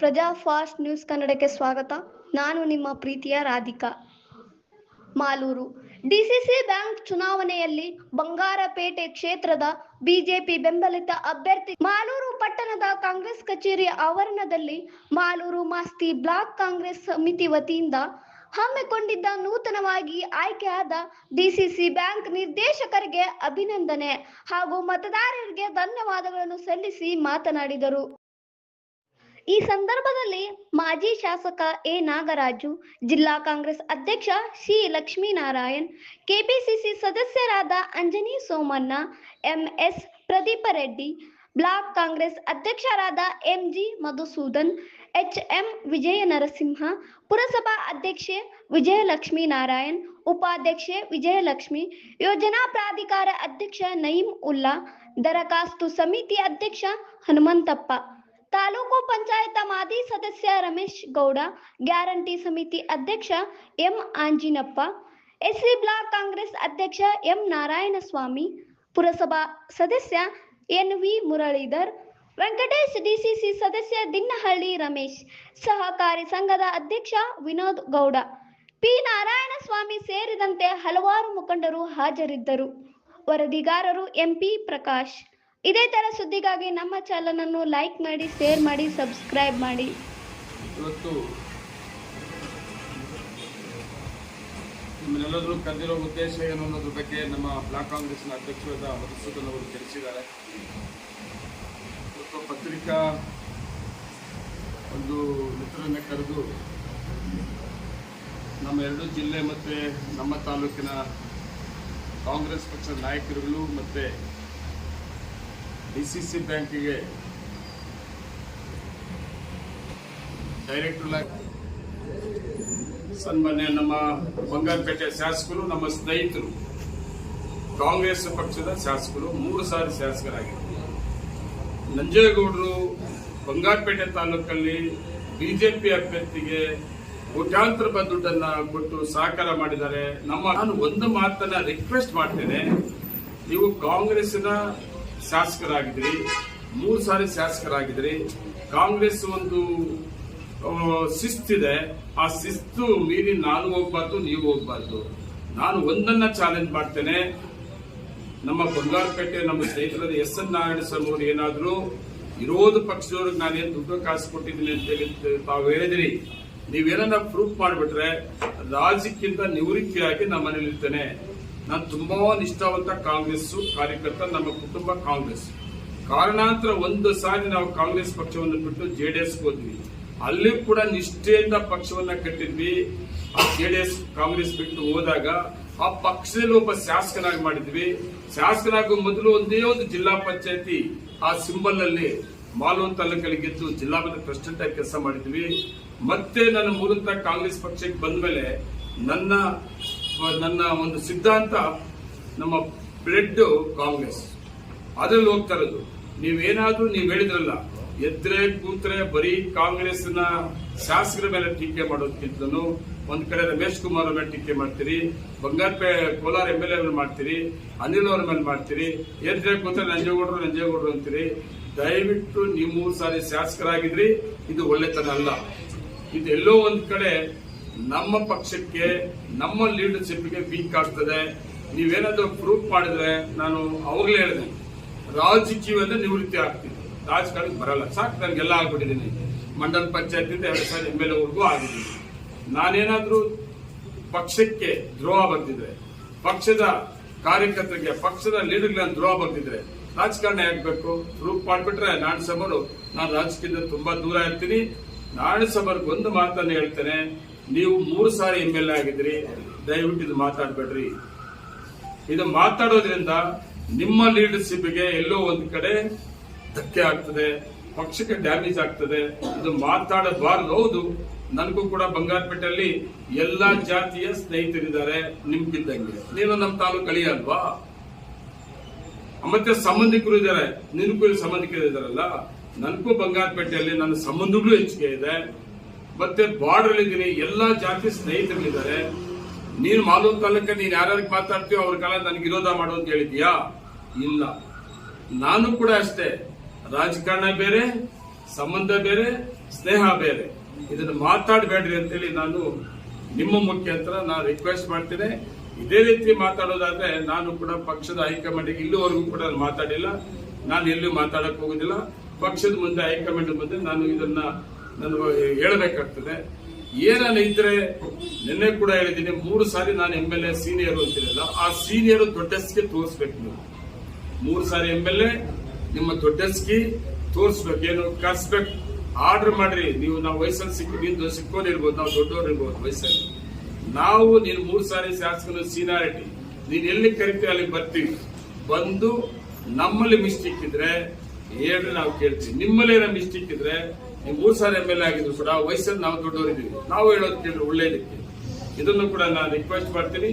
ಪ್ರಜಾ fast news ಕನ್ನಡಕ್ಕೆ ಸ್ವಾಗತ. ನಾನು ನಿಮ್ಮ ಪ್ರೀತಿಯ ರಾಧಿಕಾ. ಮಾಲೂರು. ಡಿಸಿಸಿ ಬ್ಯಾಂಕ್ ಚುನಾವಣೆಯಲ್ಲಿ ಬಂಗಾರಪೇಟೆ ಕ್ಷೇತ್ರದ ಬಿಜೆಪಿ ಬೆಂಬಲಿತ ಅಭ್ಯರ್ಥಿ ಮಾಲೂರು ಪಟ್ಟಣದ ಕಾಂಗ್ರೆಸ್ ಕಚೇರಿ ಆವರಣದಲ್ಲಿ ಮಾಲೂರು ಮಾಸ್ತಿ ಬ್ಲಾಕ್ ಕಾಂಗ್ರೆಸ್ ಸಮಿತಿ ವತಿಯಿಂದ ಹಮ್ಮಿಕೊಂಡಿದ್ದ ನೂತನವಾಗಿ ಆಯ್ಕೆಯಾದ ಡಿಸಿಸಿ ಬ್ಯಾಂಕ್ ನಿರ್ದೇಶಕರಿಗೆ ಅಭಿನಂದನೆ ಹಾಗೂ ಮತದಾರರಿಗೆ ಧನ್ಯವಾದಗಳನ್ನು ಸಲ್ಲಿಸಿ ಮಾತನಾಡಿದರು. ಈ ಸಂದರ್ಭದಲ್ಲಿ ಮಾಜಿ ಶಾಸಕ ಎ ನಾಗರಾಜು ಜಿಲ್ಲಾ ಕಾಂಗ್ರೆಸ್ ಅಧ್ಯಕ್ಷ ಸಿ ಲಕ್ಷ್ಮೀನಾರಾಯಣ್ ಕೆಪಿಸಿಸಿ ಸದಸ್ಯರಾದ ಅಂಜನಿ ಸೋಮಣ್ಣ ಎಂಎಸ್ ಪ್ರದೀಪ ರೆಡ್ಡಿ ಬ್ಲಾಕ್ ಕಾಂಗ್ರೆಸ್ ಅಧ್ಯಕ್ಷರಾದ ಎಂಜಿ ಮಧುಸೂದನ್ ಎಚ್ಎಂ ವಿಜಯ ನರಸಿಂಹ ಪುರಸಭಾ ಅಧ್ಯಕ್ಷೆ ವಿಜಯಲಕ್ಷ್ಮೀ ನಾರಾಯಣ್ ಉಪಾಧ್ಯಕ್ಷೆ ವಿಜಯಲಕ್ಷ್ಮಿ ಯೋಜನಾ ಪ್ರಾಧಿಕಾರ ಅಧ್ಯಕ್ಷ ನಯೀಂ ಉಲ್ಲಾ ದರಖಾಸ್ತು ಸಮಿತಿ ಅಧ್ಯಕ್ಷ ಹನುಮಂತಪ್ಪ ತಾಲೂಕು ಪಂಚಾಯತ ಮಾಜಿ ಸದಸ್ಯ ರಮೇಶ್ ಗೌಡ, ಗ್ಯಾರಂಟಿ ಸಮಿತಿ ಅಧ್ಯಕ್ಷ M Anjinappa, S C block Congress ಅಧ್ಯಕ್ಷ ಎಂ ನಾರಾಯಣಸ್ವಾಮಿ, ಪುರಸಭಾ ಸದಸ್ಯ N V Muralidhar, Venkatesh D C C ಸದಸ್ಯ ದಿನ್ನಹಳ್ಳಿ ರಮೇಶ್, ಸಹಕಾರಿ ಸಂಘದ ಅಧ್ಯಕ್ಷ ವಿನೋದ್ ಗೌಡ, ಪಿ ನಾರಾಯಣಸ್ವಾಮಿ ಸೇರಿದಂತೆ ಹಲವಾರು ಮುಖಂಡರು ಹಾಜರಿದ್ದರು. ವರದಿಗಾರರು ಎಂಪಿ ಪ್ರಕಾಶ್ ಇದೇ ತರ ಸುದ್ದಿಗಾಗಿ ನಮ್ಮ ಚಾನಲ್ ಅನ್ನು ಲೈಕ್ ಮಾಡಿ ಶೇರ್ ಮಾಡಿ ಸಬ್ಸ್ಕ್ರೈಬ್ ಮಾಡಿ. ಇವತ್ತು ನಿಮ್ಮನ್ನೆಲ್ಲರೂ ಕರೆದಿರೋ ಉದ್ದೇಶ ಏನು ಅನ್ನೋದ್ರ ಬಗ್ಗೆ ನಮ್ಮ ಬ್ಲಾಕ್ ಕಾಂಗ್ರೆಸ್ನ ಅಧ್ಯಕ್ಷರಾದ ಮಧುಸೂದನ್ ಅವರು ತಿಳಿಸಿದ್ದಾರೆ. ಇವತ್ತು ಪತ್ರಿಕಾ ಒಂದು ಮಿತ್ರನ ಕರೆದು ನಮ್ಮ ಎರಡು ಜಿಲ್ಲೆ ಮತ್ತು ನಮ್ಮ ತಾಲೂಕಿನ ಕಾಂಗ್ರೆಸ್ ಪಕ್ಷದ ನಾಯಕರುಗಳು ಮತ್ತು ಡಿ ಬ್ಯಾಂಕಿಗೆ ಡೈರೆಕ್ಟರ್ ಸನ್ಮಾನ್ಯ ನಮ್ಮ ಬಂಗಾರಪೇಟೆ ಶಾಸಕರು, ನಮ್ಮ ಸ್ನೇಹಿತರು. ಕಾಂಗ್ರೆಸ್ ಪಕ್ಷದ ಶಾಸಕರು, ಮೂರು ಸಾರಿ ಶಾಸಕರಾಗಿದ್ದರು. ನಂಜೇಗೌಡರು ಬಂಗಾರಪೇಟೆ ತಾಲೂಕಲ್ಲಿ ಬಿಜೆಪಿ ಅಭ್ಯರ್ಥಿಗೆ ಕೋಟ್ಯಾಂತರ ದುಡ್ಡನ್ನ ಕೊಟ್ಟು ಸಹಕಾರ ಮಾಡಿದ್ದಾರೆ. ನಮ್ಮ ನಾನು ಒಂದು ಮಾತನ್ನ ರಿಕ್ವೆಸ್ಟ್ ಮಾಡ್ತೇನೆ. ನೀವು ಕಾಂಗ್ರೆಸ್ನ ಶಾಸಕರಾಗಿದ್ರಿ, ಮೂರು ಸಾರಿ ಶಾಸಕರಾಗಿದ್ರಿ. ಕಾಂಗ್ರೆಸ್ ಒಂದು ಶಿಸ್ತಿದೆ. ಆ ಶಿಸ್ತು ಮೀರಿ ನಾನು ಹೋಗ್ಬಾರ್ದು, ನೀವು ಹೋಗ್ಬಾರ್ದು. ನಾನು ಒಂದನ್ನ ಚಾಲೆಂಜ್ ಮಾಡ್ತೇನೆ. ನಮ್ಮ ಬಂಗಾರಪೇಟೆ, ನಮ್ಮ ಸ್ನೇಹಿತರಾದ ಎಸ್ ಎನ್ ನಾರಾಯಣ ಸ್ವಾಮಿ ಅವರು ಏನಾದ್ರು, ವಿರೋಧ ಪಕ್ಷದವ್ರಿಗೆ ನಾನೇನು ದುಡ್ಡು ಕಾಸು ಕೊಟ್ಟಿದ್ದೀನಿ ಅಂತ ಹೇಳಿ ತಾವು ಹೇಳಿದಿರಿ. ನೀವೇನ ಪ್ರೂಫ್ ಮಾಡಿಬಿಟ್ರೆ, ರಾಜ್ಯಕ್ಕಿಂತ ನಿವೃತ್ತಿಯಾಗಿ ನಮ್ಮ ಮನೇಲಿ ಇರ್ತೇನೆ ನಾನು ತುಂಬಾ ನಿಷ್ಠಾವಂತ ಕಾಂಗ್ರೆಸ್ ಕಾರ್ಯಕರ್ತ, ನಮ್ಮ ಕುಟುಂಬ ಕಾಂಗ್ರೆಸ್. ಕಾರಣಾಂತರ ಒಂದು ಸಾರಿ ನಾವು ಕಾಂಗ್ರೆಸ್ ಪಕ್ಷವನ್ನು ಬಿಟ್ಟು ಜೆಡಿಎಸ್ ಹೋದ್ವಿ. ಅಲ್ಲಿ ಕೂಡ ನಿಷ್ಠೆಯಿಂದ ಪಕ್ಷವನ್ನ ಕಟ್ಟಿದ್ವಿ. ಆ ಜೆಡಿಎಸ್ ಕಾಂಗ್ರೆಸ್ ಬಿಟ್ಟು ಹೋದಾಗ ಆ ಪಕ್ಷದಲ್ಲಿ ಒಬ್ಬ ಶಾಸಕನಾಗಿ ಮಾಡಿದ್ವಿ. ಶಾಸಕನಾಗುವ ಮೊದಲು ಒಂದೇ ಒಂದು ಜಿಲ್ಲಾ ಪಂಚಾಯತಿ ಆ ಸಿಂಬಲ್ ಅಲ್ಲಿ ಮಾಲೂರು ತಾಲೂಕಲ್ಲಿ ಗೆದ್ದು ಜಿಲ್ಲಾ ಮಟ್ಟದ ಪ್ರೆಸಿಡೆಂಟ್ ಆಗಿ ಕೆಲಸ ಮಾಡಿದ್ವಿ. ಮತ್ತೆ ನನ್ನ ಮೂಲತಃ ಕಾಂಗ್ರೆಸ್ ಪಕ್ಷಕ್ಕೆ ಬಂದ ಮೇಲೆ ನನ್ನ ನನ್ನ ಒಂದು ಸಿದ್ಧಾಂತ ನಮ್ಮ ಬ್ಲಡ್ ಕಾಂಗ್ರೆಸ್. ಅದ್ರಲ್ಲಿ ಹೋಗ್ತಾ ಇರೋದು. ನೀವೇನಾದ್ರೂ ನೀವು ಹೇಳಿದ್ರಲ್ಲ, ಎದ್ರೆ ಕೂತ್ರೆ ಬರೀ ಕಾಂಗ್ರೆಸ್ನ ಶಾಸಕರ ಮೇಲೆ ಟೀಕೆ ಮಾಡೋದಕ್ಕಿಂತಲೂ ಒಂದ್ ಕಡೆ ರಮೇಶ್ ಕುಮಾರ್ ಮೇಲೆ ಟೀಕೆ ಮಾಡ್ತೀರಿ Bangarapet Kolar M L A ಮಾಡ್ತೀರಿ, ಅನಿಲ್ ಅವ್ರ ಮೇಲೆ ಮಾಡ್ತೀರಿ, ಎದ್ರೆ ಕೂತ್ರೆ ನಂಜೇಗೌಡರು ನಂಜೇಗೌಡರು ಅಂತೀರಿ. ದಯವಿಟ್ಟು ನೀವು ಸಾರಿ ಶಾಸಕರಾಗಿದ್ರಿ, ಇದು ಒಳ್ಳೆತನ ಅಲ್ಲ. ಇದು ಎಲ್ಲೋ ಒಂದ್ ಕಡೆ ನಮ್ಮ ಪಕ್ಷಕ್ಕೆ, ನಮ್ಮ ಲೀಡರ್ಶಿಪ್ಗೆ ವೀಕ್ ಆಗ್ತದೆ. ನೀವೇನಾದರೂ ಪ್ರೂಫ್ ಮಾಡಿದ್ರೆ ನಾನು ಅವಾಗಲೇ ಹೇಳಿದೆ. ರಾಜಕೀಯದಿಂದ ನಿವೃತ್ತಿ ಆಗ್ತೀನಿ. ರಾಜಕಾರಣಕ್ಕೆ ಬರಲ್ಲ. ಸಾಕು, ನನಗೆಲ್ಲ ಆಗ್ಬಿಟ್ಟಿದ್ದೀನಿ. ಮಂಡಲ ಪಂಚಾಯತ್ ಎರಡು ಸಾವಿರ ಎಂ ಎಲ್ ಎವರೆಗೂ ಆಗಿದ್ದೀನಿ. ನಾನೇನಾದರೂ ಪಕ್ಷಕ್ಕೆ ದ್ರೋಹ ಬರ್ತಿದ್ರೆ ಪಕ್ಷದ ಕಾರ್ಯಕರ್ತರಿಗೆ, ಪಕ್ಷದ ಲೀಡರ್ಗೆ ನಾನು ದ್ರೋಹ ಬರ್ತಿದ್ರೆ ರಾಜಕಾರಣ ಆಗಬೇಕು. ಪ್ರೂಫ್ ಮಾಡಿಬಿಟ್ರೆ ನಾಡಸಭರು ಸಭರು ನಾನು ರಾಜಕೀಯದಿಂದ ತುಂಬಾ ದೂರ ಇರ್ತೀನಿ. ನಾರಾಯಣ ಸಭರ್ಗೆ ಒಂದು ಮಾತನ್ನು ಹೇಳ್ತೇನೆ. ನೀವು ಮೂರು ಸಾರಿ ಎಂ ಎಲ್ ಎ ಆಗಿದ್ರಿ ದಯವಿಟ್ಟು ಇದು ಮಾತಾಡಬೇಡ್ರಿ. ಇದು ಮಾತಾಡೋದ್ರಿಂದ ನಿಮ್ಮ ಲೀಡರ್ಶಿಪ್ಗೆ ಎಲ್ಲೋ ಒಂದು ಕಡೆ ಧಕ್ಕೆ ಆಗ್ತದೆ, ಪಕ್ಷಕ್ಕೆ ಡ್ಯಾಮೇಜ್ ಆಗ್ತದೆ. ಇದು ಮಾತಾಡಬಾರದು, ಹೌದು. ನನಗೂ ಕೂಡ ಬಂಗಾರಪೇಟೆಯಲ್ಲಿ ಎಲ್ಲಾ ಜಾತಿಯ ಸ್ನೇಹಿತರಿದ್ದಾರೆ, ನಿಮ್ಗಿದ್ದಂಗೆ. ನೀನು ನಮ್ಮ ತಾಲೂಕು ಅಳಿಯ ಅಲ್ವಾ? ಮತ್ತೆ ಸಂಬಂಧಿಕರು ಇದ್ದಾರೆ. ನಿನಗೂ ಸಂಬಂಧಿಕರು ಇದಾರಲ್ಲ ನನಗೂ ಬಂಗಾರಪೇಟೆಯಲ್ಲಿ ನನ್ನ ಸಂಬಂಧಗಳು ಹೆಚ್ಚಿಗೆ ಇದೆ. ಮತ್ತೆ ಬಾರ್ಡರ್ ಇದ್ದೀನಿ. ಎಲ್ಲಾ ಜಾತಿ ಸ್ನೇಹಿತರಿದ್ದಾರೆ. ನೀನು ಮಾಲೂರು ತಾಲೂಕ ನೀನು ಯಾರ್ಯಾರಿಗೆ ಮಾತಾಡ್ತೀವೋ ಅವ್ರ ಕಾಲ ನನಗೆ ವಿರೋಧ ಮಾಡು ಅಂತ ಹೇಳಿದ್ಯಾ? ಇಲ್ಲ. ನಾನು ಕೂಡ ಅಷ್ಟೇ. ರಾಜಕಾರಣ ಬೇರೆ, ಸಂಬಂಧ ಬೇರೆ, ಸ್ನೇಹ ಬೇರೆ. ಇದನ್ನು ಮಾತಾಡಬೇಡ್ರಿ ಅಂತೇಳಿ ನಾನು ನಿಮ್ಮ ಮುಖ್ಯಂತರ ನಾನು ರಿಕ್ವೆಸ್ಟ್ ಮಾಡ್ತೇನೆ. ಇದೇ ರೀತಿ ಮಾತಾಡೋದಾದ್ರೆ ನಾನು ಕೂಡ ಪಕ್ಷದ ಹೈಕಮಾಂಡಿಗೆ ಇಲ್ಲಿವರೆಗೂ ಕೂಡ ಮಾತಾಡಿಲ್ಲ. ನಾನು ಎಲ್ಲೂ ಮಾತಾಡಕ್ಕೆ ಹೋಗುದಿಲ್ಲ. ಪಕ್ಷದ ಮುಂದೆ ಹೈಕಮಾಂಡ್ ಮುಂದೆ ನಾನು ಇದನ್ನ ನಾನು ಹೇಳಬೇಕಾಗ್ತದೆ. ಏನಾನ ಇದ್ರೆ ನಿನ್ನೆ ಕೂಡ ಹೇಳಿದ್ದೀನಿ, ಮೂರು ಸಾರಿ ನಾನು ಎಂ ಎಲ್ ಎ ಸೀನಿಯರ್ ಅಂತಿರಲ್ಲ ಆ ಸೀನಿಯರ್ ದೊಡ್ಡಸ್ಗೆ ತೋರಿಸ್ಬೇಕು ನೀವು. ಮೂರು ಸಾರಿ ಎಂ ಎಲ್ ಎ ನಿಮ್ಮ ದೊಡ್ಡಸ್ಕಿ ತೋರಿಸ್ಬೇಕು. ಏನು ಕರ್ಸ್ಬೇಕು? ಆರ್ಡರ್ ಮಾಡ್ರಿ. ನೀವು ನಾವು ವಯಸ್ಸಲ್ಲಿ ಸಿಕ್ಕ ನಿಂದು ಸಿಕ್ಕೋದಿರ್ಬೋದು ನಾವು ದೊಡ್ಡವ್ರು ಇರ್ಬೋದು ವಯಸ್ಸಲ್ಲಿ. ನಾವು ನೀನು ಮೂರು ಸಾರಿ ಶಾಸಕನ ಸೀನಿಯಾರಿಟಿ ನೀನು ಎಲ್ಲಿ ಕರಿತೀವಿ ಅಲ್ಲಿ ಬರ್ತೀವಿ. ಬಂದು ನಮ್ಮಲ್ಲಿ ಮಿಸ್ಟೇಕ್ ಇದ್ರೆ ಹೇಳ್ರಿ, ನಾವು ಕೇಳ್ತೀವಿ. ನಿಮ್ಮಲ್ಲಿ ಏನೋ ಮಿಸ್ಟೇಕ್ ಇದ್ರೆ ನೀವು ಮೂರು ಸಾವಿರ ಎಂ ಎಲ್ ಎ ಆಗಿದ್ರು ಕೂಡ ವಯಸ್ಸಲ್ಲಿ ನಾವು ದೊಡ್ಡವರಿದ್ದೀವಿ. ನಾವು ಹೇಳೋದು ಒಳ್ಳೇದಕ್ಕೆ ಇದನ್ನು ಕೂಡ ನಾನು ರಿಕ್ವೆಸ್ಟ್ ಮಾಡ್ತೀನಿ.